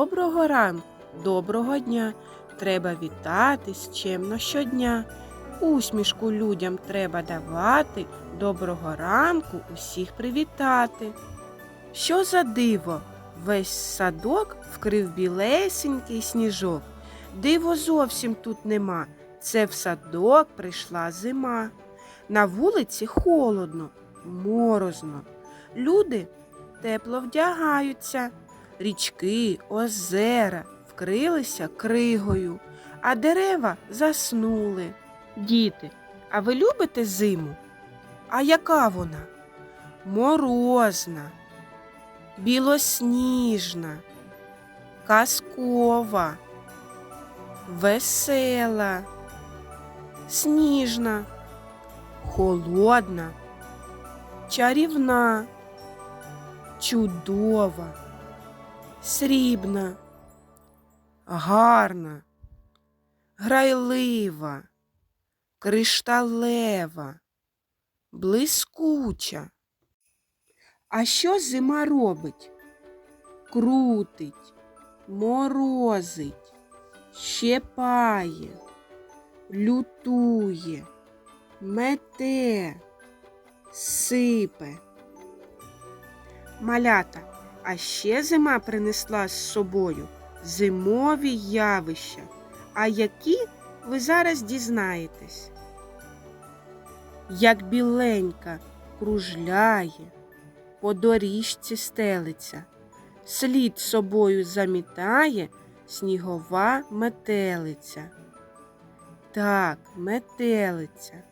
доброго ранку, доброго дня. Треба вітатись чемно щодня. Усмішку людям треба давати, доброго ранку усіх привітати. Що за диво? Весь садок вкрив білесенький сніжок. Диво зовсім тут нема. Це в садок прийшла зима. На вулиці холодно, морозно. Люди тепло вдягаються. Річки, озера вкрилися кригою, а дерева заснули. Діти, а ви любите зиму? А яка вона? Морозна, білосніжна, казкова, весела, сніжна, холодна, чарівна, чудова, срібна, гарна, грайлива, кришталева, блискуча. А що зима робить? Крутить, морозить, щепає, лютує, мете, сипе. Малята, а ще зима принесла з собою зимові явища. А які ви зараз дізнаєтесь? Як біленька кружляє, по доріжці стелиться, слід собою замітає снігова метелиця. Так, метелиця.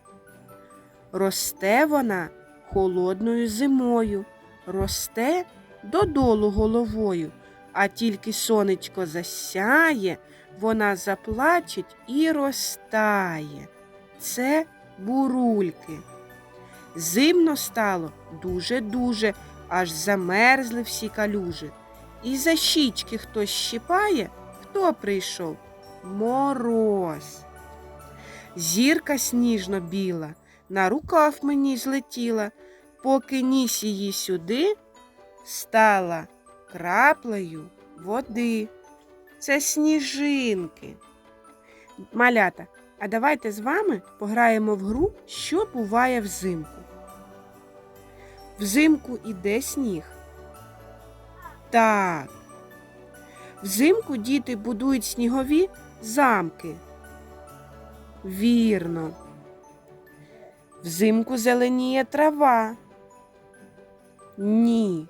Росте вона холодною зимою, росте додолу головою, а тільки сонечко засяє, вона заплачеть і розтає. Це бурульки. Зимно стало дуже-дуже, аж замерзли всі калюжі. І за щічки хтось щипає, хто прийшов? Мороз. Зірка сніжно біла, на рукав мені злетіла, поки ніс її сюди, стала краплею води. Це сніжинки. Малята, а давайте з вами пограємо в гру, що буває взимку. Взимку іде сніг. Так. Взимку діти будують снігові замки. Вірно. Взимку зеленіє трава. Ні.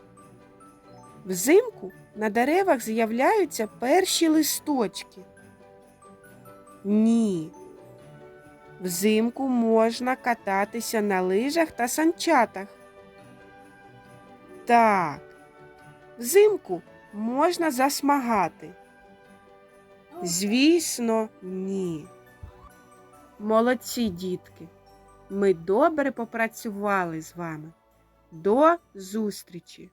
Взимку на деревах з'являються перші листочки. Ні. Взимку можна кататися на лижах та санчатах. Так. Взимку можна засмагати. Звісно, ні. Молодці, дітки. Ми добре попрацювали з вами. До зустрічі!